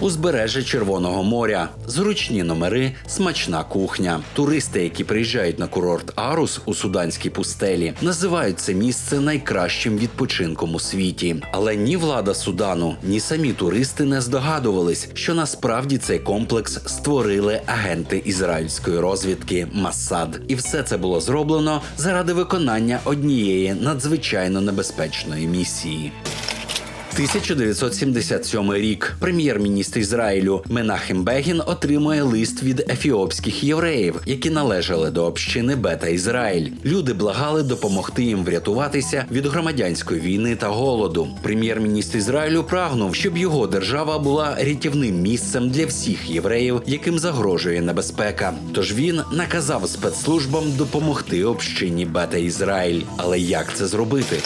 узбережжя Червоного моря, зручні номери, смачна кухня. Туристи, які приїжджають на курорт Арус у суданській пустелі, називають це місце найкращим відпочинком у світі. Але ні влада Судану, ні самі туристи не здогадувались, що насправді цей комплекс створили агенти ізраїльської розвідки Масад. І все це було зроблено заради виконання однієї надзвичайно небезпечної місії. 1977 рік прем'єр-міністр Ізраїлю Менахем Бегін отримує лист від ефіопських євреїв, які належали до общини Бета Ізраїль. Люди благали допомогти їм врятуватися від громадянської війни та голоду. Прем'єр-міністр Ізраїлю прагнув, щоб його держава була рятівним місцем для всіх євреїв, яким загрожує небезпека. Тож він наказав спецслужбам допомогти общині Бета Ізраїль. Але як це зробити?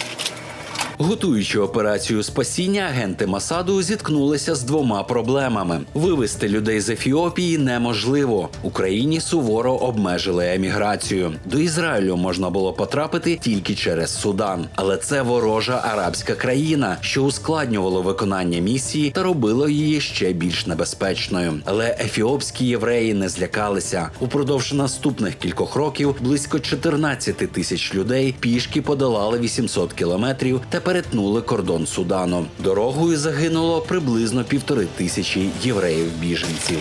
Готуючи операцію спасіння, агенти Масаду зіткнулися з двома проблемами: вивести людей з Ефіопії неможливо. Україні суворо обмежили еміграцію. До Ізраїлю можна було потрапити тільки через Судан, але це ворожа арабська країна, що ускладнювало виконання місії та робило її ще більш небезпечною. Але ефіопські євреї не злякалися. Упродовж наступних кількох років близько 14 тисяч людей пішки подолали 800 кілометрів та перетнули кордон Судану. Дорогою загинуло приблизно півтори тисячі євреїв-біженців.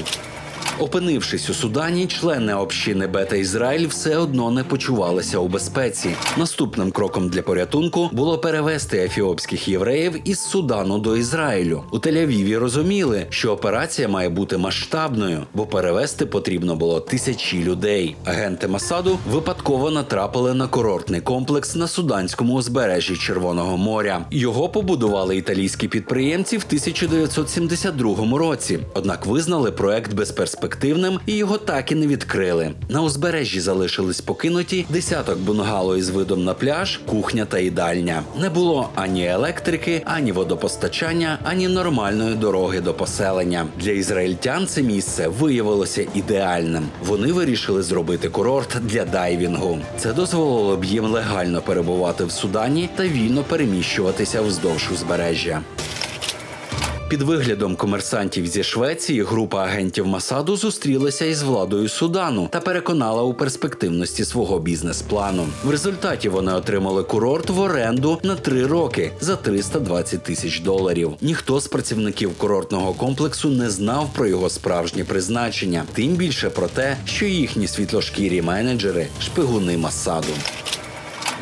Опинившись у Судані, члени общини Бета Ізраїль все одно не почувалися у безпеці. Наступним кроком для порятунку було перевести ефіопських євреїв із Судану до Ізраїлю. У Тель-Авіві розуміли, що операція має бути масштабною, бо перевести потрібно було тисячі людей. Агенти Масаду випадково натрапили на курортний комплекс на суданському узбережжі Червоного моря. Його побудували італійські підприємці в 1972 році. Однак визнали проект безперспективним і його так і не відкрили. На узбережжі залишились покинуті десяток бунгало із видом на пляж, кухня та їдальня. Не було ані електрики, ані водопостачання, ані нормальної дороги до поселення. Для ізраїльтян це місце виявилося ідеальним. Вони вирішили зробити курорт для дайвінгу. Це дозволило б їм легально перебувати в Судані та вільно переміщуватися вздовж узбережжя. Під виглядом комерсантів зі Швеції група агентів Масаду зустрілася із владою Судану та переконала у перспективності свого бізнес-плану. В результаті вони отримали курорт в оренду на три роки за 320 тисяч доларів. Ніхто з працівників курортного комплексу не знав про його справжнє призначення, тим більше про те, що їхні світлошкірі менеджери шпигуни Масаду.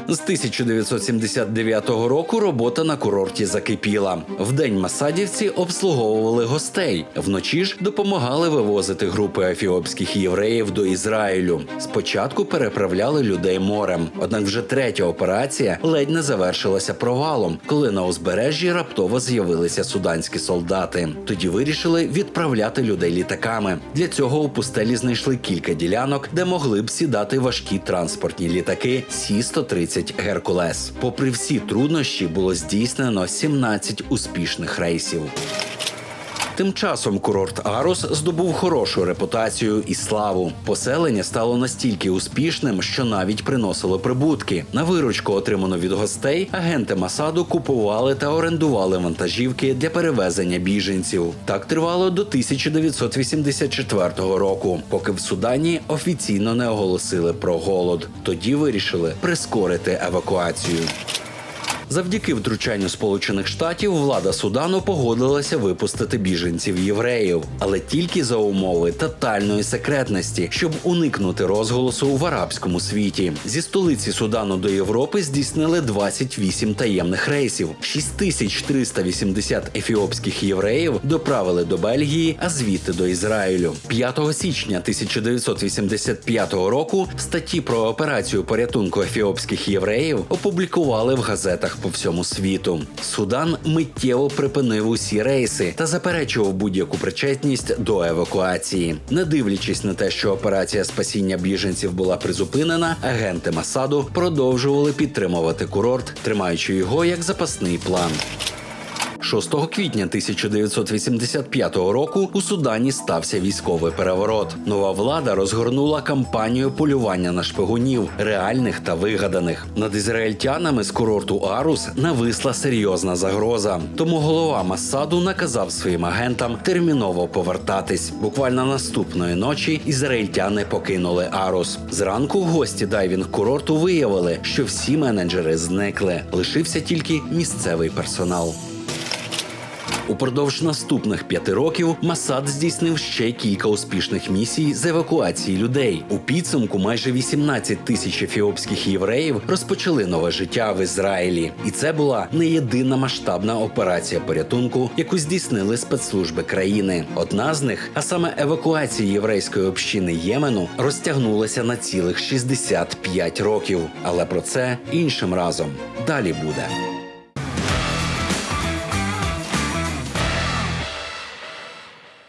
З 1979 року робота на курорті закипіла. Вдень масадівці обслуговували гостей, вночі ж допомагали вивозити групи ефіопських євреїв до Ізраїлю. Спочатку переправляли людей морем. Однак вже третя операція ледь не завершилася провалом, коли на узбережжі раптово з'явилися суданські солдати. Тоді вирішили відправляти людей літаками. Для цього у пустелі знайшли кілька ділянок, де могли б сідати важкі транспортні літаки Сі 130 Геркулес. Попри всі труднощі, було здійснено 17 успішних рейсів. Тим часом курорт Арос здобув хорошу репутацію і славу. Поселення стало настільки успішним, що навіть приносило прибутки. На виручку, отриману від гостей, агенти Масаду купували та орендували вантажівки для перевезення біженців. Так тривало до 1984 року, поки в Судані офіційно не оголосили про голод. Тоді вирішили прискорити евакуацію. Завдяки втручанню Сполучених Штатів влада Судану погодилася випустити біженців євреїв, але тільки за умови тотальної секретності, щоб уникнути розголосу в арабському світі. Зі столиці Судану до Європи здійснили 28 таємних рейсів. 6380 ефіопських євреїв доправили до Бельгії, а звідти до Ізраїлю. 5 січня 1985 року статті про операцію порятунку ефіопських євреїв опублікували в газетах по всьому світу. Судан миттєво припинив усі рейси та заперечував будь-яку причетність до евакуації. Не дивлячись на те, що операція спасіння біженців була призупинена, агенти Масаду продовжували підтримувати курорт, тримаючи його як запасний план. 6 квітня 1985 року у Судані стався військовий переворот. Нова влада розгорнула кампанію полювання на шпигунів, реальних та вигаданих. Над ізраїльтянами з курорту Арус нависла серйозна загроза. Тому голова Масаду наказав своїм агентам терміново повертатись. Буквально наступної ночі ізраїльтяни покинули Арус. Зранку в гості дайвінг курорту виявили, що всі менеджери зникли. Лишився тільки місцевий персонал. Упродовж наступних п'яти років Масад здійснив ще кілька успішних місій з евакуації людей. У підсумку майже 18 тисяч ефіопських євреїв розпочали нове життя в Ізраїлі, і це була не єдина масштабна операція порятунку, яку здійснили спецслужби країни. Одна з них, а саме евакуація єврейської общини Ємену, розтягнулася на цілих 65 років. Але про це іншим разом далі буде.